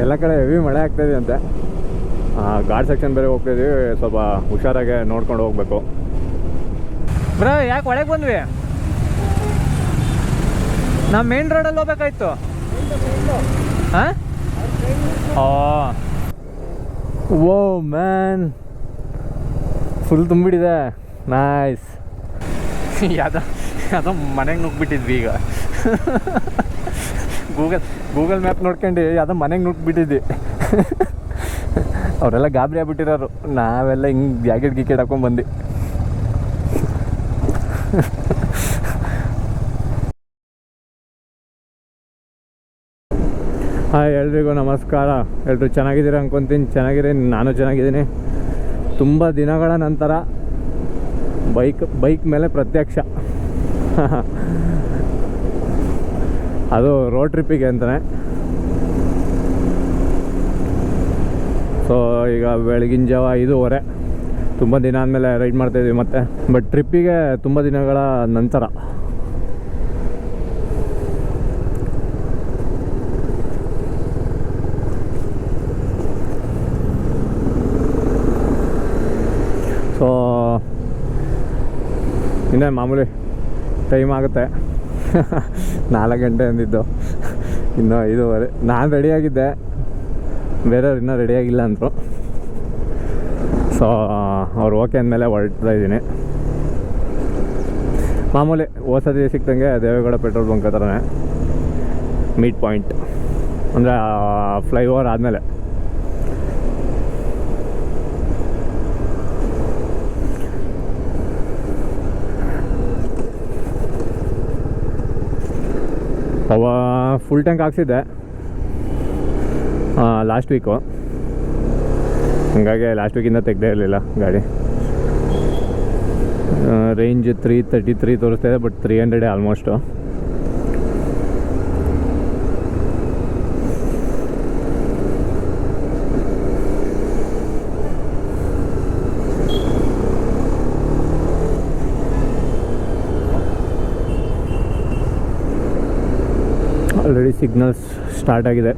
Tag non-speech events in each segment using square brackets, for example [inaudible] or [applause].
ಎಲ್ಲ ಕಡೆ ಹೆವಿ ಮಳೆ ಆಗ್ತಾಯಿದೆ ಅಂತೆ ಗಾಡ್ ಸೆಕ್ಷನ್ ಬೇರೆ ಹೋಗ್ತಾಯಿದ್ದೀವಿ ಸ್ವಲ್ಪ ಹುಷಾರಾಗೆ ನೋಡ್ಕೊಂಡು ಹೋಗ್ಬೇಕು. ಬ್ರೋ ಯಾಕೆ ಒಳಗೆ ಬಂದ್ವಿ? ನಾವು ಮೇನ್ ರೋಡಲ್ಲಿ ಹೋಗ್ಬೇಕಾಯ್ತು. ಹಾಂ? ಓ ಮ್ಯಾನ್ ಫುಲ್ ತುಂಬಿಡಿದೆ ನೈಸ್ ಯಾವ್ದೋ ಯಾವುದೋ ಮನೆಗೆ ನುಗ್ಬಿಟ್ಟಿದ್ವಿ ಈಗ. ಗೂಗಲ್ ಗೂಗಲ್ ಮ್ಯಾಪ್ ನೋಡ್ಕೊಂಡು, ಯಾವುದೋ ಮನೆಗೆ ನುಗ್ಬಿಟ್ಟಿದ್ವಿ ಅವರೆಲ್ಲ ಗಾಬರಿ ಆಗ್ಬಿಟ್ಟಿರೋರು. ನಾವೆಲ್ಲ ಹಿಂಗೆ ಜಾಕೆಟ್ ಗಿಕೆಟ್ ಹಾಕೊಂಡು ಬಂದು ಹಾಯ್ ಎಲ್ರಿಗೂ ನಮಸ್ಕಾರ. ಎಲ್ಲರೂ ಚೆನ್ನಾಗಿದ್ದೀರ ಅನ್ಕೊತೀನಿ. ಚೆನ್ನಾಗಿದ್ದೀನಿ ನಾನು ಚೆನ್ನಾಗಿದ್ದೀನಿ. ತುಂಬ ದಿನಗಳ ನಂತರ ಬೈಕ್ ಬೈಕ್ ಮೇಲೆ ಪ್ರತ್ಯಕ್ಷ. ಅದು ರೋಡ್ ಟ್ರಿಪ್ಪಿಗೆ ಅಂತಲೇ ಸೊ ಈಗ ಬೆಳಗಿನ ಜಾವ ಐದೂವರೆ. ತುಂಬ ದಿನ ಆದಮೇಲೆ ರೈಡ್ ಮಾಡ್ತಾಯಿದ್ವಿ ಮತ್ತೆ. ಬಟ್ ಟ್ರಿಪ್ಪಿಗೆ ತುಂಬ ದಿನಗಳ ನಂತರ. ಸೊ ಇನ್ನೇ ಮಾಮೂಲಿ ಟೈಮ್ ಆಗುತ್ತೆ. ನಾಲ್ಕು ಗಂಟೆ ಅಂದಿದ್ದು. ಇನ್ನೂ ಐದೂವರೆ. ನಾನು ರೆಡಿಯಾಗಿದ್ದೆ ಬೇರೆಯವ್ರು ಇನ್ನೂ ರೆಡಿಯಾಗಿಲ್ಲ ಅಂದರು. ಸೊ ಅವ್ರು ಓಕೆ ಅಂದಮೇಲೆ ಹೊರಡ್ತಾ ಇದ್ದೀನಿ. ಮಾಮೂಲಿ ಓಸತಿ ಸಿಕ್ತಂಗೆ ದೇವೇಗೌಡ ಪೆಟ್ರೋಲ್ ಬಂಕ್ ಹತ್ರನೇ. ಮೀಟ್ ಪಾಯಿಂಟ್ ಅಂದರೆ ಫ್ಲೈಓವರ್ ಆದಮೇಲೆ. ಅವ ಫುಲ್ ಟ್ಯಾಂಕ್ ಹಾಕ್ಸಿದ್ದೆ. ಲಾಸ್ಟ್ ವೀಕು ಹಂಗಾಗಿ ಲಾಸ್ಟ್ ವೀಕಿಂದ ತೆಗ್ದೇ ಇರಲಿಲ್ಲ ಗಾಡಿ. ರೇಂಜ್ ತ್ರೀ ತರ್ಟಿ ತ್ರೀ ತೋರಿಸ್ತಾ ಇದೆ ಬಟ್ ತ್ರೀ ಹಂಡ್ರೆಡೇ ಆಲ್ಮೋಸ್ಟು ಆಲ್ರೆಡಿ ಸಿಗ್ನಲ್ಸ್ ಸ್ಟಾರ್ಟ್ ಆಗಿದೆ.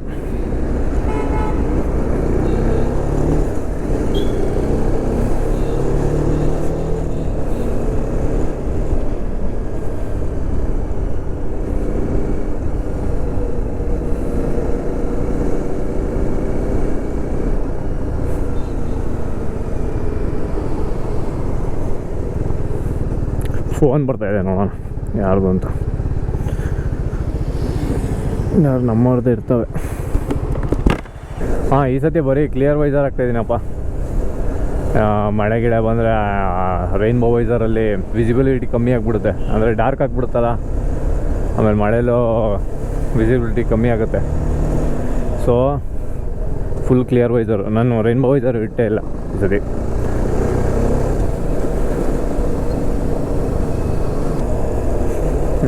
ಫೋನ್ ಬರ್ತಾ ಇದೆ ನೋಡೋಣ ಯಾರ್ದು ಅಂತ. ಯಾರು ನಮ್ಮವ್ರದ್ದು ಇರ್ತವೆ. ಹಾಂ ಈ ಸತಿ ಬರೀ ಕ್ಲಿಯರ್ ವೈಸರ್ ಆಗ್ತಾಯಿದ್ದೀನಪ್ಪ ಮಳೆ ಗಿಡ ಬಂದರೆ ರೈನ್ಬೋ ವೈಸರಲ್ಲಿ ವಿಸಿಬಿಲಿಟಿ ಕಮ್ಮಿ ಆಗಿಬಿಡುತ್ತೆ. ಅಂದರೆ ಡಾರ್ಕ್ ಆಗಿಬಿಡುತ್ತಲ್ಲ? ಆಮೇಲೆ ಮಳೆಯಲ್ಲೂ ವಿಸಿಬಿಲಿಟಿ ಕಮ್ಮಿ ಆಗುತ್ತೆ. ಸೊ ಫುಲ್ ಕ್ಲಿಯರ್ ವೈಸರು ನಾನು ರೈನ್ಬೋ ವೈಸರು ಇಟ್ಟೇ ಇಲ್ಲ ಈ ಸತಿ.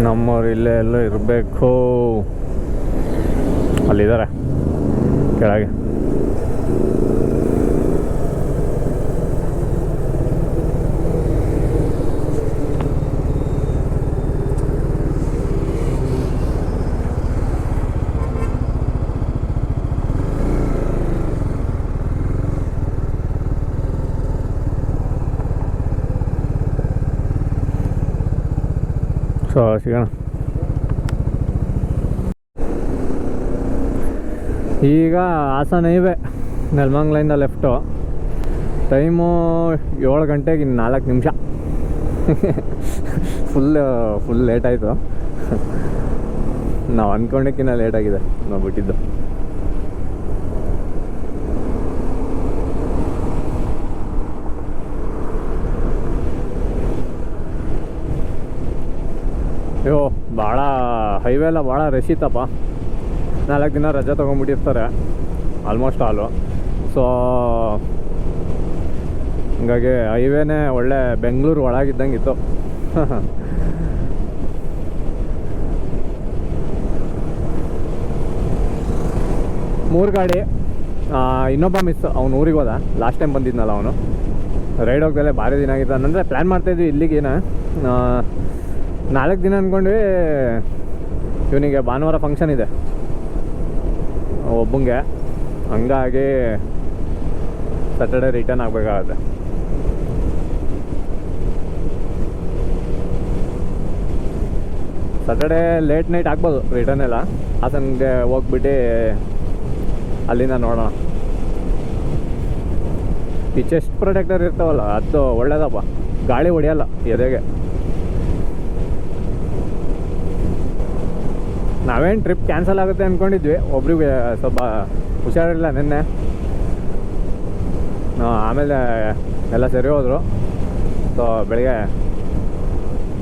ನಮ್ಮವ್ರು ಇಲ್ಲೇ ಎಲ್ಲೋ ಇರಬೇಕು. ಅಲ್ಲಿದ್ದಾರೆ ಕೆಳಗೆ ಸೊ ಸಿಗೋಣ ಈಗ ಹಾಸನ ಹೈವೆ ನೆಲ್ಮಂಗ್ಲಿಂದ ಲೆಫ್ಟು ಟೈಮು ಏಳು ಗಂಟೆಗೆ ಇನ್ನು ನಾಲ್ಕು ನಿಮಿಷ. ಫುಲ್ ಫುಲ್ ಲೇಟ್ ಆಯಿತು. ನಾವು ಅಂದ್ಕೊಂಡಕ್ಕಿನ್ನ ಲೇಟ್ ಆಗಿದೆ ನಾವು ಬಿಟ್ಟಿದ್ದು ಅಯ್ಯೋ ಭಾಳ ಹೈವೇ ಎಲ್ಲ ಭಾಳ ರಶ್ ಇತ್ತಪ್ಪ. ನಾಲ್ಕು ದಿನ ರಜೆ ತೊಗೊಂಡ್ಬಿಟ್ಟಿರ್ತಾರೆ ಆಲ್ಮೋಸ್ಟ್ ಆಲು ಸೊ ಹಂಗಾಗಿ ಹೈವೇನೇ ಒಳ್ಳೆ ಬೆಂಗಳೂರು ಒಳಗಿದ್ದಂಗೆ ಇತ್ತು [laughs] ಮೂರು ಗಾಡಿ ಇನ್ನೊಬ್ಬ ಮಿಸ್ ಅವ್ನು ಊರಿಗೆ ಹೋದ ಲಾಸ್ಟ್ ಟೈಮ್ ಬಂದಿದ್ನಲ್ಲ ಅವನು. ರೈಡ್ ಹೋಗ್ದಲ್ಲೇ ಭಾರಿ ದಿನ ಆಗಿತ್ತು. ಅಂದರೆ ಪ್ಲ್ಯಾನ್ ಮಾಡ್ತಾಯಿದ್ವಿ ಇಲ್ಲಿಗೇನ. ನಾಲ್ಕು ದಿನ ಅಂದ್ಕೊಂಡ್ವಿ ಇವನಿಗೆ ಭಾನುವಾರ ಫಂಕ್ಷನ್ ಇದೆ. ಒಬ್ಬಂಗೆ ಹಂಗಾಗಿ ಸ್ಯಾಟರ್ಡೆ ರಿಟರ್ನ್ ಆಗಬೇಕಾಗತ್ತೆ. ಸ್ಯಾಟರ್ಡೆ ಲೇಟ್ ನೈಟ್ ಆಗ್ಬೋದು ರಿಟರ್ನ್ ಎಲ್ಲ. ಹಾಸನ್ಗೆ ಹೋಗ್ಬಿಟ್ಟು ಅಲ್ಲಿಂದ ನೋಡೋಣ. ಈ ಚೆಸ್ಟ್ ಪ್ರೊಟೆಕ್ಟರ್ ಇರ್ತಾವಲ್ಲ, ಅದು ಒಳ್ಳೇದಪ್ಪ. ಗಾಳಿ ಹೊಡಿಯಲ್ಲ ಎದೆಗೆ. ನಾವೇನು ಟ್ರಿಪ್ ಕ್ಯಾನ್ಸಲ್ ಆಗುತ್ತೆ ಅಂದ್ಕೊಂಡಿದ್ವಿ ಒಬ್ರಿಗೆ ಸ್ವಲ್ಪ ಹುಷಾರಿಲ್ಲ ನಿನ್ನೆ. ಆಮೇಲೆ ಎಲ್ಲ ಸರಿ ಹೋದರು. ಸೊ ಬೆಳಗ್ಗೆ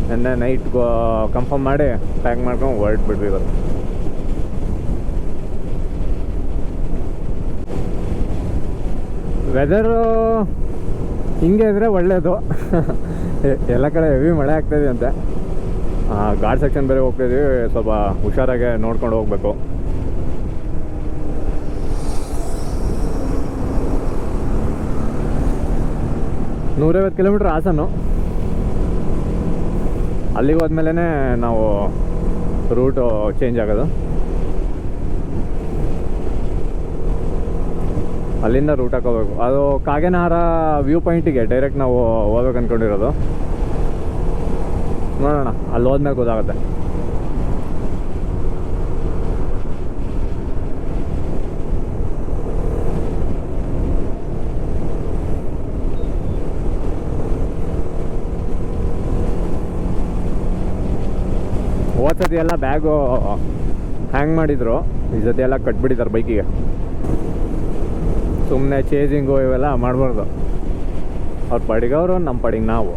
ನಿನ್ನೆ ನೈಟ್ ಕನ್ಫರ್ಮ್ ಮಾಡಿ ಪ್ಯಾಕ್ ಮಾಡ್ಕೊಂಡು ಹೊರಟ್ಬಿಟ್ವಿ ಇವತ್ತು. ವೆದರು ಹಿಂಗೆ ಇದ್ದರೆ ಒಳ್ಳೆಯದು [laughs] ಎಲ್ಲ ಕಡೆ ಹೆವಿ ಮಳೆ ಆಗ್ತಾಯಿದೆ ಅಂತೆ ಗಾರ್ಡ್ ಸೆಕ್ಷನ್ ಬೇರೆ ಹೋಗ್ತಿದ್ದೀವಿ ಸ್ವಲ್ಪ ಹುಷಾರಾಗೆ ನೋಡ್ಕೊಂಡು ಹೋಗ್ಬೇಕು. ನೂರೈವತ್ತು ಕಿಲೋಮೀಟ್ರ್ ಹಾಸನು ಅಲ್ಲಿಗೆ ಹೋದ್ಮೇಲೆ ನಾವು ರೂಟು ಚೇಂಜ್ ಆಗೋದು. ಅಲ್ಲಿಂದ ರೂಟ್ ಹಾಕೋಬೇಕು. ಅದು ಕಾಗೆನಹಾರ ವ್ಯೂ ಪಾಯಿಂಟಿಗೆ ಡೈರೆಕ್ಟ್ ನಾವು ಹೋಗ್ಬೇಕು ಅಂದ್ಕೊಂಡಿರೋದು ನೋಡೋಣ ಅಲ್ಲಿ ಹೋದ್ಮೇಲೆ ಗೊತ್ತಾಗುತ್ತೆ ಸತಿ ಎಲ್ಲ ಬ್ಯಾಗು ಹ್ಯಾಂಗ್ ಮಾಡಿದ್ರು. ಈ ಸತಿ ಎಲ್ಲ ಕಟ್ಬಿಟ್ಟಿದ್ದಾರೆ ಬೈಕಿಗೆ ಸುಮ್ಮನೆ ಚೇಜಿಂಗು ಇವೆಲ್ಲ ಮಾಡಬಾರ್ದು. ಅವ್ರ ಪಡಿಗೆ ಅವರು ನಮ್ಮ ಪಡಿಗೆ ನಾವು.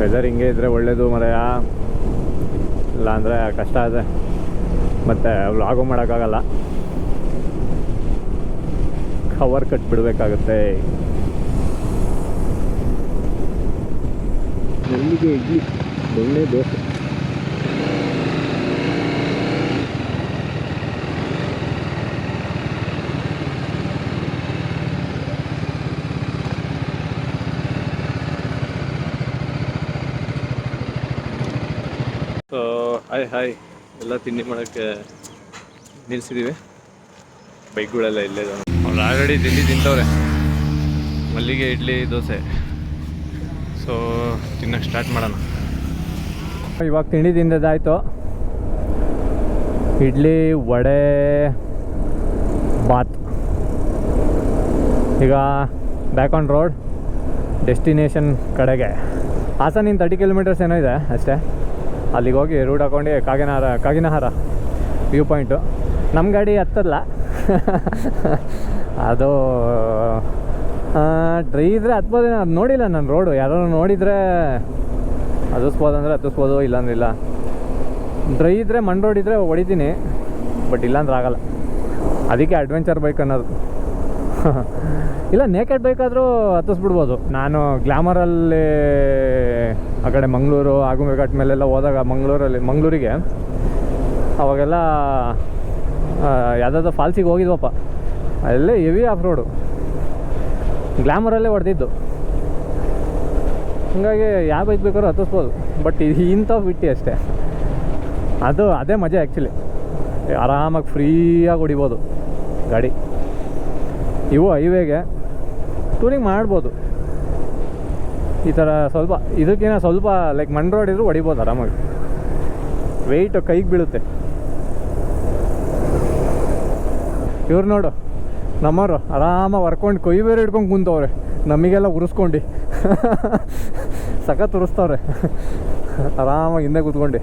ವೆದರ್ ಹಿಂಗೆ ಇದ್ದರೆ ಒಳ್ಳೇದು ಮರೆಯ. ಇಲ್ಲ ಅಂದರೆ ಕಷ್ಟ ಇದೆ ಮತ್ತು ವ್ಲಾಗು ಮಾಡೋಕ್ಕಾಗಲ್ಲ. ಕವರ್ ಕಟ್ಬಿಡ್ಬೇಕಾಗುತ್ತೆ. ಎಲ್ಲಿಗೆ ಇಡ್ಲಿ ಒಳ್ಳೆ ದೋಸೆ ಸೊ ಹಾಯ್ ಹಾಯ್ ಎಲ್ಲ ತಿಂಡಿ ಮಾಡೋಕ್ಕೆ ನಿಲ್ಸಿದ್ದೀವಿ ಬೈಕ್ಗಳೆಲ್ಲ ಇಲ್ಲೇ ಅವ್ರು ಆಲ್ರೆಡಿ ತಿಂಡಿ ತಿಂತವ್ರೆ ಮಲ್ಲಿಗೆ, ಇಡ್ಲಿ, ದೋಸೆ. ಸೊ ತಿನ್ನಕ್ಕೆ ಸ್ಟಾರ್ಟ್ ಮಾಡೋಣ. ಇವಾಗ ತಿಂಡಿ ತಿಂದದ್ದಾಯಿತು. ಇಡ್ಲಿ, ವಡೆ, ಬಾತ್. ಈಗ ಬ್ಯಾಕ್ ಆನ್ ರೋಡ್ ಡೆಸ್ಟಿನೇಷನ್ ಕಡೆಗೆ. ಹಾಸನಿಂದ ತರ್ಟಿ ಕಿಲೋಮೀಟರ್ಸ್ ಏನೋ ಇದೆ ಅಷ್ಟೇ. ಅಲ್ಲಿಗೆ ಹೋಗಿ ರೂಟ್ ಹಾಕೊಂಡು ಕಾಗಿನಹಾರ ಕಾಗಿನಹಾರ ವ್ಯೂ ಪಾಯಿಂಟು ನಮ್ಮ ಗಾಡಿ ಹತ್ತಲ್ಲ. [laughs] ಅದು ಡ್ರೈ ಇದ್ರೆ ಹತ್ಬೋದು ಅದು ನೋಡಿಲ್ಲ ನಾನು ರೋಡು ಯಾರು ನೋಡಿದರೆ ಹತ್ತಿಸ್ಬೋದು ಅಂದರೆ ಹತ್ತಿಸ್ಬೋದು, ಇಲ್ಲಾಂದ್ರೆ ಇಲ್ಲ. ಡ್ರೈ ಇದ್ದರೆ ಮಣ್ಣು ರೋಡ್ ಇದ್ದರೆ ಹೊಡಿತೀನಿ ಬಟ್ ಇಲ್ಲಾಂದ್ರೆ ಆಗಲ್ಲ. ಅದಕ್ಕೆ ಅಡ್ವೆಂಚರ್ ಬೈಕ್ ಅನ್ನೋದು. ಇಲ್ಲ ನೇಕೆಡ್ ಬೇಕಾದರೂ ಹತ್ತಿಸ್ಬಿಡ್ಬೋದು. ನಾನು ಗ್ಲಾಮರಲ್ಲಿ ಆ ಕಡೆ ಮಂಗಳೂರು, ಆಗುಂಬೆಘಾಟ್ ಮೇಲೆಲ್ಲ ಹೋದಾಗ ಮಂಗಳೂರಲ್ಲಿ, ಮಂಗಳೂರಿಗೆ, ಅವಾಗೆಲ್ಲ ಯಾವುದಾದ್ರು ಫಾಲ್ಸಿಗೆ ಹೋಗಿದ್ವಪ್ಪ. ಅಲ್ಲೇ ಹೆವಿ ಆಫ್ ರೋಡು ಗ್ಲಾಮರಲ್ಲೇ ಹೊಡೆದಿದ್ದು. ಹಂಗಾಗಿ ಯಾವ ಬೈಕ್ ಬೇಕಾದ್ರೂ ಹತ್ತಿಸ್ಬೋದು. ಬಟ್ ಇದು ಇಂಥವು ಬಿಟ್ಟು ಅಷ್ಟೇ. ಅದು ಅದೇ ಮಜಾ ಆ್ಯಕ್ಚುಲಿ ಆರಾಮಾಗಿ ಫ್ರೀಯಾಗಿ ಹೊಡಿಬೋದು ಗಾಡಿ. ಇವು ಹೈವೇಗೆ ಟೂರಿಂಗ್ ಮಾಡ್ಬೋದು. ಈ ಥರ ಸ್ವಲ್ಪ ಇದಕ್ಕಿಂತ ಸ್ವಲ್ಪ ಲೈಕ್ ಮಣ್ಣು ರೋಡ್ ಇದ್ರೂ ಹೊಡಿಬೋದು ಆರಾಮಾಗಿ. ವೆಯ್ಟ್ ಕೈಗೆ ಬೀಳುತ್ತೆ. ಇವ್ರು ನೋಡು, ನಮ್ಮವರು ಆರಾಮಾಗಿ ಹೊರ್ಕೊಂಡು ಕೊಯ್ ಬೇರೆ ಹಿಡ್ಕೊಂಡು ಕುಂತವ್ರೆ. ನಮಗೆಲ್ಲ ಉರಿಸ್ಕೊಂಡು. ಸಖತ್ ಉರಿಸ್ತವ್ರೆ. ಆರಾಮಾಗಿ ಹಿಂದೆ ಕೂತ್ಕೊಂಡು.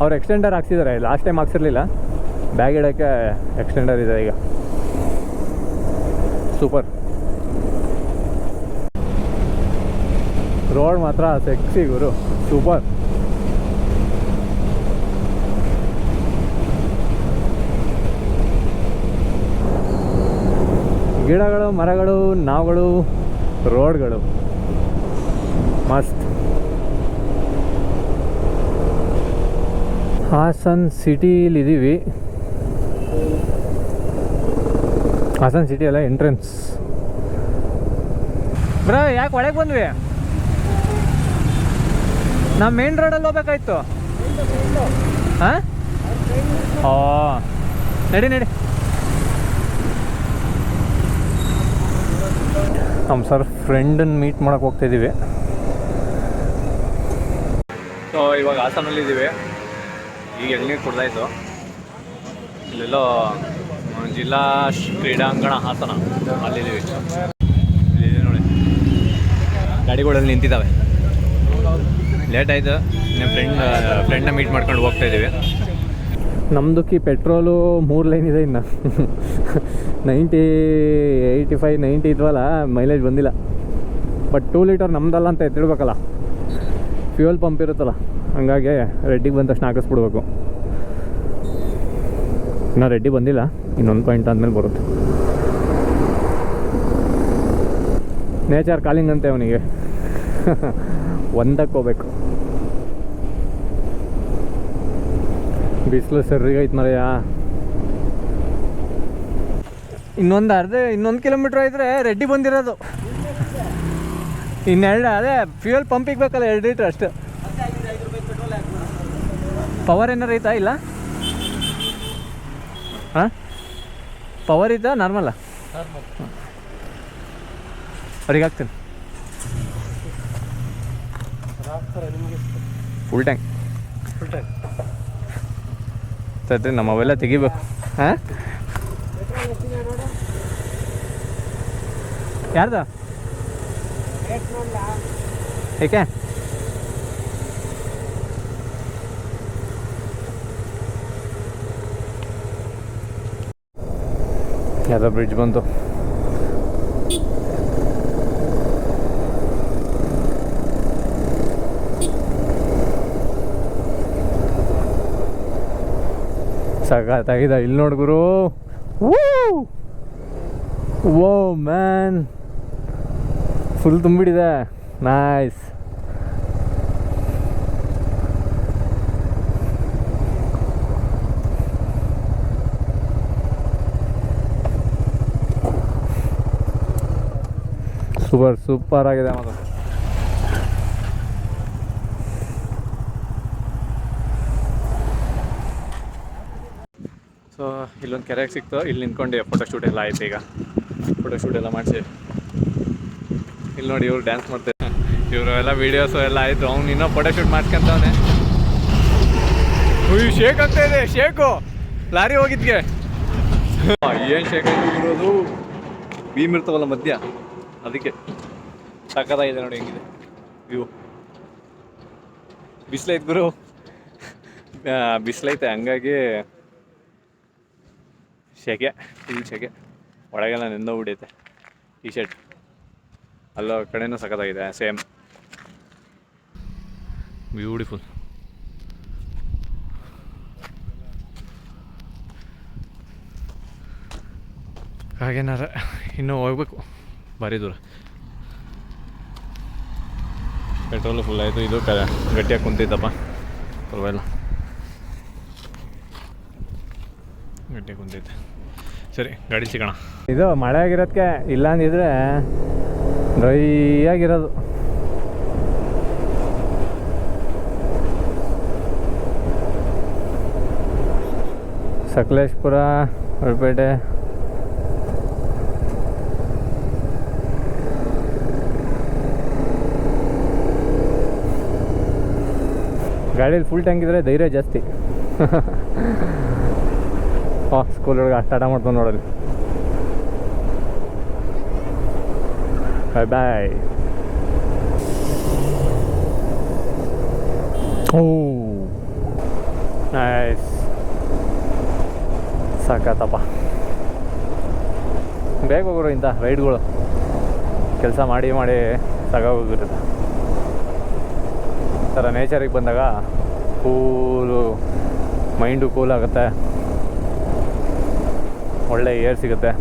ಅವ್ರು ಎಕ್ಸ್ಟೆಂಡರ್ ಹಾಕ್ಸಿದ್ದಾರೆ ಲಾಸ್ಟ್ ಟೈಮ್ ಹಾಕ್ಸಿರ್ಲಿಲ್ಲ. ಬ್ಯಾಗ್ ಇಡೋಕ್ಕೆ ಎಕ್ಸ್ಟೆಂಡರ್ ಇದೆ ಈಗ. ಸೂಪರ್ ರೋಡ್ ಮಾತ್ರ ಸೆಕ್ಸಿ ಗುರು. ಸೂಪರ್ ಗಿಡಗಳು, ಮರಗಳು, ನಾವುಗಳು, ರೋಡ್ಗಳು. ಮಸ್ತ್ ಹಾಸನ್ ಸಿಟಿಲಿ ಇದ್ದೀವಿ ಹಾಸನ್ ಸಿಟಿ ಅಲ್ಲ ಎಂಟ್ರೆನ್ಸ್ ಬ್ರ, ಯಾಕೆ ಒಳಗೆ ಬಂದ್ವಿ? ನಾವು ಮೇನ್ ರೋಡಲ್ಲಿ ಹೋಗ್ಬೇಕಾಯ್ತು. ಹಾಂ? ಓ, ನಡಿ ನಡಿ. ನಮ್ಮ ಸರ್ ಫ್ರೆಂಡನ್ನ ಮೀಟ್ ಮಾಡಕ್ಕೆ ಹೋಗ್ತಾಯಿದ್ದೀವಿ ಸೊ ಇವಾಗ ಹಾಸನಲ್ಲಿದ್ದೀವಿ. ಈಗ ಎಳ್ನೀರು ಕುಡ್ದಾಯ್ತು. ಇಲ್ಲೆಲ್ಲೋ ಜಿಲ್ಲಾ ಕ್ರೀಡಾಂಗಣ ಹಾಸನ. ಅಲ್ಲಿ ನೋಡಿ. ಗಾಡಿಗಳಲ್ಲಿ ನಿಂತಿದ್ದಾವೆ. ಲೇಟ್ ಆಯಿತು. ನಮ್ಮ ಫ್ರೆಂಡ್ ಫ್ರೆಂಡ್ನ ಮೀಟ್ ಮಾಡ್ಕೊಂಡು ಹೋಗ್ತಾ ಇದ್ದೀವಿ. ನಮ್ಮದಕ್ಕೆ ಪೆಟ್ರೋಲು ಮೂರು ಲೈನ್ ಇದೆ ಇನ್ನು. ನೈಂಟಿ ಏಯ್ಟಿ ಫೈವ್ ನೈಂಟಿ ಇದ್ವಲ್ಲ ಮೈಲೇಜ್ ಬಂದಿಲ್ಲ. ಬಟ್ ಟೂ ಲೀಟರ್ ನಮ್ದಲ್ಲ ಅಂತ ಎತ್ತಿಡ್ಬೇಕಲ್ಲ ಫ್ಯೂಯಲ್ ಪಂಪ್ ಇರುತ್ತಲ್ಲ, ಹಂಗಾಗಿ ರೆಡ್ಡಿಗೆ ಬಂದ ತಕ್ಷಣ ಹಾಕಿಸ್ಬಿಡ್ಬೇಕು. ಇನ್ನು ರೆಡ್ಡಿ ಬಂದಿಲ್ಲ, ಇನ್ನೊಂದು ಪಾಯಿಂಟ್ ಆದಮೇಲೆ ಬರುತ್ತೆ. ನೇಚರ್ ಕಾಲಿಂಗ್ ಅಂತೆ ಅವನಿಗೆ. [laughs] ಒಂದಕ್ಕೆ ಹೋಗ್ಬೇಕು. ಬಿಸಿಲು ಸರಿಗೈತೆ ಮರೆಯ? ಇನ್ನೊಂದು ಅರ್ಧ, ಇನ್ನೊಂದು ಕಿಲೋಮೀಟ್ರ್ ಇದ್ದರೆ ರೆಡ್ಡಿ ಬಂದಿರೋದು. ಇನ್ನೆರಡು ಅದೇ ಫ್ಯೂಯಲ್ ಪಂಪಿಗೆ ಬೇಕಲ್ಲ, ಎರಡು ಲೀಟ್ರ್ ಅಷ್ಟು. ಪವರ್ ಏನಾರು ಐತಾ, ಇಲ್ಲ? ಪವರ್ ಇದ್ದ? ನಾರ್ಮಲ್ಲ ಅವ್ರಿಗೆ ಹಾಕ್ತೀನಿ. ಫುಲ್ ಟ್ಯಾಂಕ್ ಸರಿ ನಮ್ಮ ಅವೆಲ್ಲ ತೆಗಿಬೇಕು. ಹಾಂ? ಯಾರ್ದ? ಏಕೆ? ಯಾವುದೋ ಬ್ರಿಡ್ಜ್ ಬಂತು ಸಾಕಾಗಿದ ಇಲ್ಲಿ ನೋಡ್ಗುರು ಓ ಮ್ಯಾನ್ ಫುಲ್ ತುಂಬಿಡಿದೆ ನೈಸ್ ಸೂಪರ್ ಸೂಪರ್ ಆಗಿದೆ ಮಾತ್ರ ಸೊ ಇಲ್ಲೊಂದು ಕೆರೆಗೆ ಸಿಕ್ತು. ಇಲ್ಲಿ ನಿಂತ್ಕೊಂಡು ಫೋಟೋ ಶೂಟ್ ಎಲ್ಲ ಆಯ್ತು ಈಗ. ಫೋಟೋ ಶೂಟ್ ಎಲ್ಲ ಮಾಡಿಸಿ. ಇಲ್ಲಿ ನೋಡಿ ಇವ್ರು ಡ್ಯಾನ್ಸ್ ಮಾಡ್ತಾರೆ ಇವರು ಎಲ್ಲ ವೀಡಿಯೋಸು ಎಲ್ಲ ಆಯಿತು. ಅವ್ನು ಇನ್ನೂ ಫೋಟೋ ಶೂಟ್ ಮಾಡ್ಕೊಂತವನೆ ಹುಯ್ ಶೇಕ್ ಅಂತ ಇದೆ ಶೇಕು ಲಾರಿ ಹೋಗಿದ್ಗೆ. ಏನು ಶೇಕ್ ಇರೋದು ಭೀಮ್ ಇರ್ತಾವಲ್ಲ ಮಧ್ಯ. ಅದಕ್ಕೆ ಸಕ್ಕತ್ತಾಗಿದೆ ನೋಡಿ ಹೆಂಗಿದೆ. ವ್ಯೂ. ಬಿಸಿಲೈತೆ ಗುರು. ಬಿಸಿಲೈತೆ, ಹಂಗಾಗಿ ಸೆಕೆ ಫುಲ್ ಶೆಕೆ. ಒಳಗೆಲ್ಲ ನೆಂದೋಗ್ಬಿಡೈತೆ ಟಿ ಶರ್ಟ್ ಅಲ್ಲೋ ಕಡೆನೂ ಸಖತ್ತಾಗಿದೆ ಸೇಮ್ ಬ್ಯೂಟಿಫುಲ್ ಹಾಗೇನಾರ ಇನ್ನೂ ಹೋಗ್ಬೇಕು. ಭಾರಿ ದೂರ. ಪೆಟ್ರೋಲು ಫುಲ್ ಆಯಿತು. ಇದು ಕ ಗಟ್ಟಿಯಾಗಿ ಕುಂತಿದ್ದಪ್ಪ ಪರವಾಗಿಲ್ಲ. ಗಟ್ಟಿಯಾಗಿ ಕುಂತೈತೆ ಸರಿ ಗಾಡಿ ಸಿಗೋಣ. ಇದು ಮಳೆ ಆಗಿರೋದಕ್ಕೆ ಇಲ್ಲ ಅಂದಿದ್ರೆ ಡ್ರೈ ಆಗಿರೋದು ಸಕಲೇಶ್ಪುರ ಹೊರಪೇಟೆ ಗಾಡೀಲಿ ಫುಲ್ ಟ್ಯಾಂಕ್ ಇದ್ರೆ ಧೈರ್ಯ ಜಾಸ್ತಿ. ಹಾಂ ಸ್ಕೂಲ್ ಒಳಗೆ ಅಷ್ಟು ಆಟ ಮಾಡ್ತಾವೆ ನೋಡಲಿ ಬಾಯ್ ಬಾಯ್ ಓ ನೈಸ್ ಸಾಕತ್ತಪ್ಪ ಬೇಗ ಹೋಗೋರು ಇಂಥ ರೈಡ್ಗಳು ಕೆಲಸ ಮಾಡಿ ಮಾಡಿ ಸಾಕಾಗೋಗಿರುತ್ತೆ ಥರ ನೇಚರಿಗೆ ಬಂದಾಗ ಕೂಲು ಮೈಂಡು ಕೂಲ್ ಆಗುತ್ತೆ. ಒಳ್ಳೆ ಏರ್ ಸಿಗುತ್ತೆ.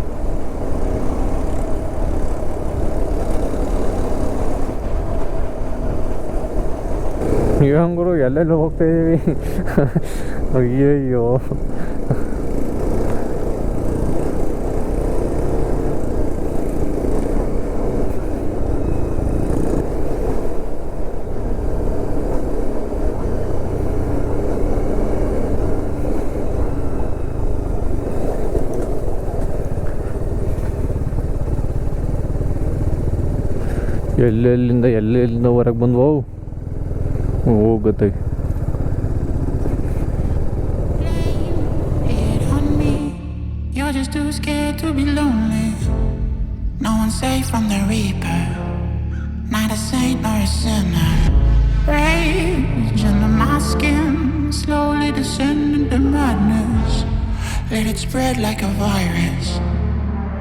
ಎಲ್ಲೆಲ್ಲೋ ಹೋಗ್ತಾ ಇದೀವಿ. [laughs] ಅಯ್ಯಯ್ಯೋ. ಎಲ್ಲೆಲ್ಲಿಂದ ಎಲ್ಲೆಲ್ಲಿಂದ ಹೊರಗೆ ಬಂದ್ವು ಹೋಗುತ್ತೆ it on me. You're just too scared to be lonely. No one's safe from the reaper. Not a saint nor a sinner. Rage under my skin, slowly descending to madness. Let it spread like a virus.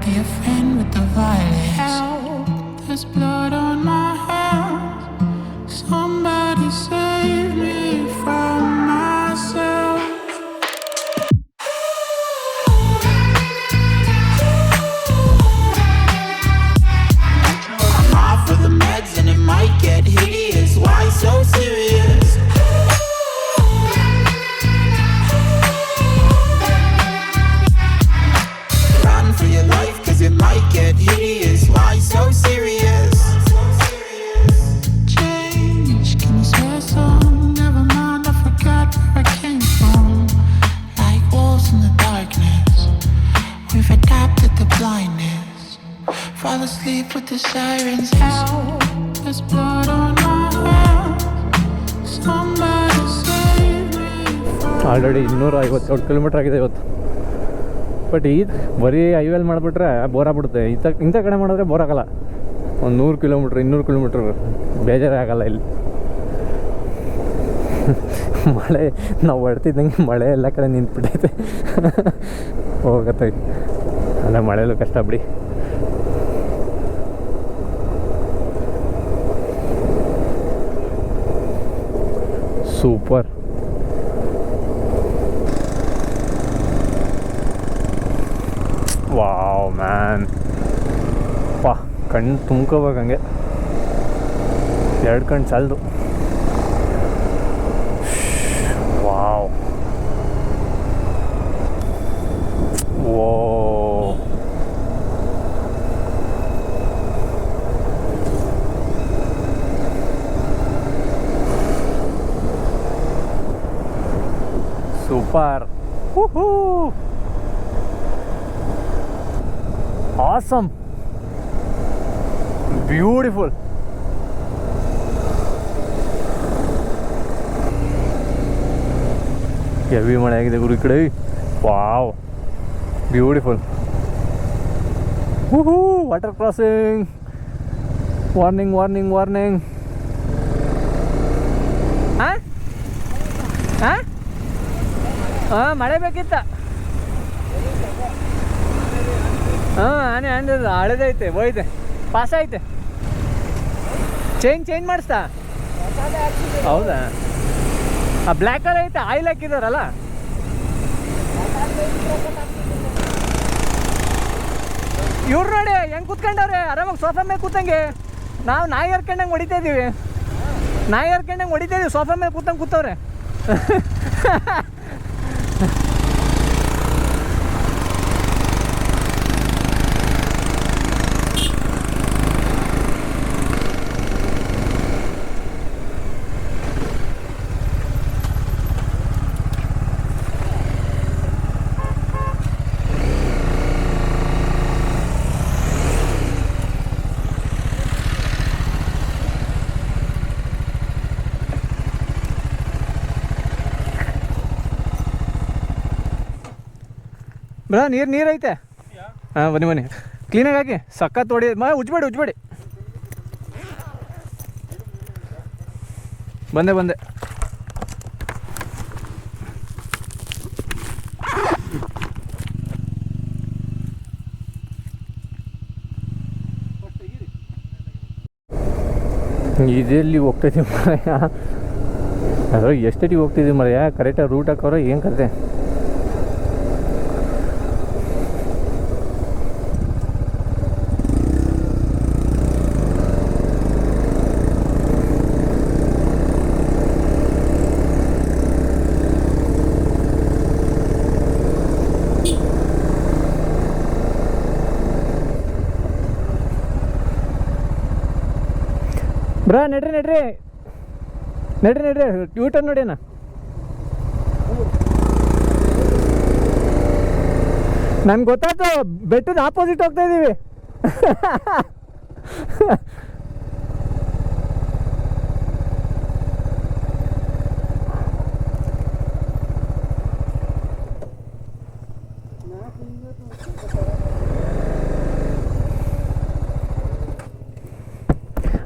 Be a friend with the violence. Help, there's blood The sirens. Out. There's blood on my hands. Somebody save me already ಇನ್ನೂರ ಐವತ್ತೇಳು kilometre ಆಗಿದೆ ಇವತ್ತು. But ಈ ಬರೀ ಹೈವೇಲಿ ಮಾಡಿಬಿಟ್ರೆ bore ಆಗ್ಬಿಡುತ್ತೆ. ಇಂಥ ಇಂಥ ಕಡೆ ಮಾಡಿದ್ರೆ ಬೋರ್ ಆಗಲ್ಲ. ಒಂದು ನೂರು ಕಿಲೋಮೀಟ್ರ್ ಇನ್ನೂರು ಕಿಲೋಮೀಟ್ರ್ ಬೇಜಾರೇ ಆಗಲ್ಲ ಇಲ್ಲಿ. [laughs] ಮಳೆ, ನಾವು ಹೊಡ್ತಿದ್ದಂಗೆ ಮಳೆ ಎಲ್ಲ ಕಡೆ ನಿಂತ್ಬಿಟ್ಟೈತೆ. ಹೋಗತ್ತೆ. ಅಲ್ಲ, ಮಳೆಯಲ್ಲೂ ಕಷ್ಟ ಬಿಡಿ. ಸೂಪರ್ ವಾವ್ ಮ್ಯಾನ್ ವಾ ಕಣ್ಣು ತುಂಬ್ಕೋಬೇಕು ಹಂಗೆ ಎರಡು ಕಣ್ಣು ಸಾಲದು wow oh super. Awesome beautiful heavy ಮಳೆ ಆಗಿದೆ ಗುರು ಈ ಕಡೆ. ವಾವ್ ಬ್ಯೂಟಿಫುಲ್ ಹೂ water crossing warning warning warning ಹಾಂ ಹಾಂ ಹಾಂ, ಮಳೆ ಬೇಕಿತ್ತ. ಹಾಂ, ಆನೆ ಅಂದದ ಹಳದೈತೆ, ಹೋಯ್ತೆ. ಪಾಸ್ ಐತೆ ಚೇಂಜ್ ಚೇಂಜ್ ಮಾಡಿಸ್ತಾ? ಹೌದಾ? ಆ ಬ್ಲ್ಯಾಕ್ ಕಲರ್ ಐತೆ ಆಯಿಲ್ ಹಾಕಿದಾರಲ್ಲ? ಇವ್ರು ನೋಡಿ, ಹೆಂಗೆ ಕೂತ್ಕೊಂಡವ್ರೆ? ಆರಾಮಾಗಿ ಸೋಫಾ ಮೇಲೆ ಕೂತಂಗೆ. ನಾವು ನಾಯಿ ಹರ್ಕೊಂಡಂಗೆ ಹೊಡಿತಾ ಇದೀವಿ. ನಾಯಿ ಹರ್ಕೊಂಡಂಗೆ ಹೊಡಿತಾ ಇದೀವಿ ಸೋಫಾ ಮೇಲೆ ಕೂತಂಗೆ ಕೂತವ್ರೆ. [laughs] это ಬ್ರಾ, ನೀರು ನೀರು ಐತೆ? ಹಾಂ, ಬನ್ನಿ ಬನ್ನಿ. ಕ್ಲೀನಾಗಿ ಹಾಕಿ. ಸಕ್ಕತ್ ಹೊಡಿ. ಮ ಉಜ್ಬೇಡಿ ಉಜ್ಬೇಡಿ ಬಂದೆ ಬಂದೆ. ಇದೆಲ್ಲಿ ಹೋಗ್ತಾಯಿದ್ದೀವಿ ಮರಯ್ಯ ಅದ್ರಾಗ ಎಷ್ಟೊತ್ತಿಗೆ ಹೋಗ್ತಿದ್ದೀವಿ ಮರಯ್ಯ ಕರೆಕ್ಟಾಗಿ ರೂಟ್ ಹಾಕೋರ ಏನು ಕತೆ? ಬ್ರಾ ನಡ್ರಿ ನಡ್ರಿ. ನಡ್ರಿ ನಡ್ರಿ. ಟ್ಯೂಟರ್ ನೋಡಿ ಅಣ್ಣ. ನನ್ಗೆ ಗೊತ್ತಾಯ್ತು ಬೆಟ್ಟದ ಆಪೋಸಿಟ್ ಹೋಗ್ತಾ ಇದ್ದೀವಿ [laughs]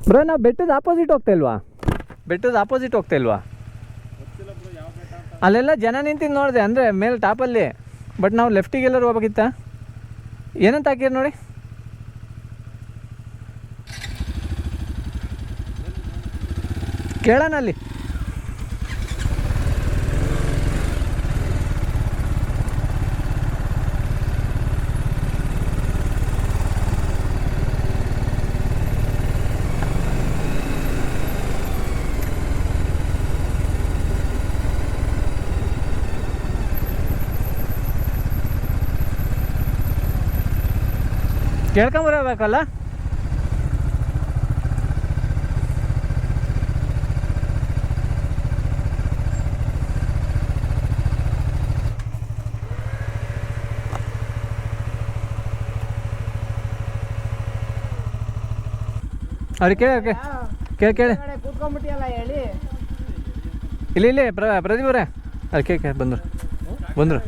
ಬ್ರೋ ನಾವು ಬೆಟ್ಟದ ಆಪೋಸಿಟ್ ಹೋಗ್ತಾ ಇಲ್ವಾ? ಬೆಟ್ಟದ ಆಪೋಸಿಟ್ ಹೋಗ್ತಾ ಇಲ್ವಾ? ಅಲ್ಲೆಲ್ಲ ಜನ ನಿಂತಿದ್ದು ನೋಡಿದೆ, ಅಂದರೆ ಮೇಲೆ ಟಾಪಲ್ಲಿ ಬಟ್ ನಾವು ಲೆಫ್ಟಿಗೆ ಎಲ್ಲರೂ ಹೋಗ್ಬೇಕಿತ್ತ? ಏನಂತ ಹಾಕಿರಿ ನೋಡಿ? ಕೇಳೋಣ ಅಲ್ಲಿ. ಕೇಳ್ಕೊಂಬರಬೇಕಲ್ಲ? ಅವ್ರಿಗೆ ಕೇಳಿ ಕೇಳಿ ಕೇಳಿ. ಕೂತ್ಕೊಂಡ್ಬಿಟ್ಟಿಯಲ್ಲ ಹೇಳಿ. ಇಲ್ಲಿ ಇಲ್ಲಿ ಪ್ರ ಪ್ರದೀಪ್ ಅವರೇ. ಕೇಳಿ ಬಂದರು. ಬಂದರು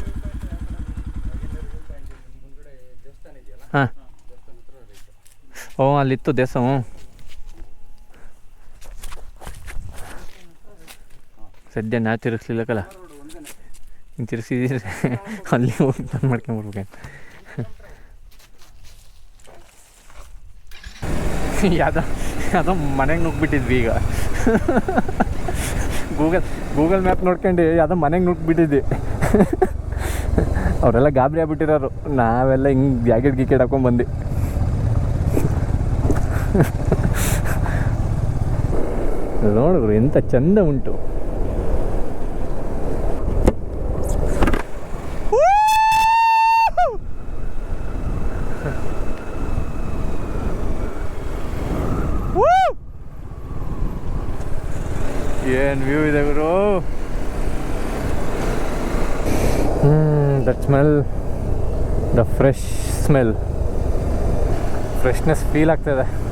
ಹಾಂ ಓ ಅಲ್ಲಿತ್ತು ದೇಶ ಹ್ಞೂ ಸದ್ಯ ನಾ ತಿರುಗಿಸ್ಲಿಲ್ಲಕ್ಕಲ್ಲ ಹಿಂಗೆ ತಿರುಗಿಸಿದ್ರೆ [laughs] ಅಲ್ಲಿ ಹೋಗಿ ಬಂದು ಮಾಡ್ಕೊಂಬರ್ಬೇಕು ಯಾವುದೋ ಯಾವುದೋ ಮನೆಗೆ ನುಗ್ಬಿಟ್ಟಿದ್ವಿ ಈಗ. ಗೂಗಲ್ ಗೂಗಲ್ ಮ್ಯಾಪ್ ನೋಡ್ಕೊಂಡು ಯಾವುದೋ ಮನೆಗೆ ನುಗ್ಬಿಟ್ಟಿದ್ವಿ. ಅವರೆಲ್ಲ ಗಾಬರಿ ಆಗ್ಬಿಟ್ಟಿರೋರು. ನಾವೆಲ್ಲ ಹಿಂಗೆ ಜಾಕೆಟ್ ಗಿಕೆಟ್ ಹಾಕೊಂಡು ಬಂದು [laughs] ನೋಡಿದ್ರು ಎಂಥ ಚಂದ ಉಂಟು. [laughs] ಏನು ವ್ಯೂ ಇದೆ ಗುರು? That smell the fresh smell freshness feel ಆಗ್ತದೆ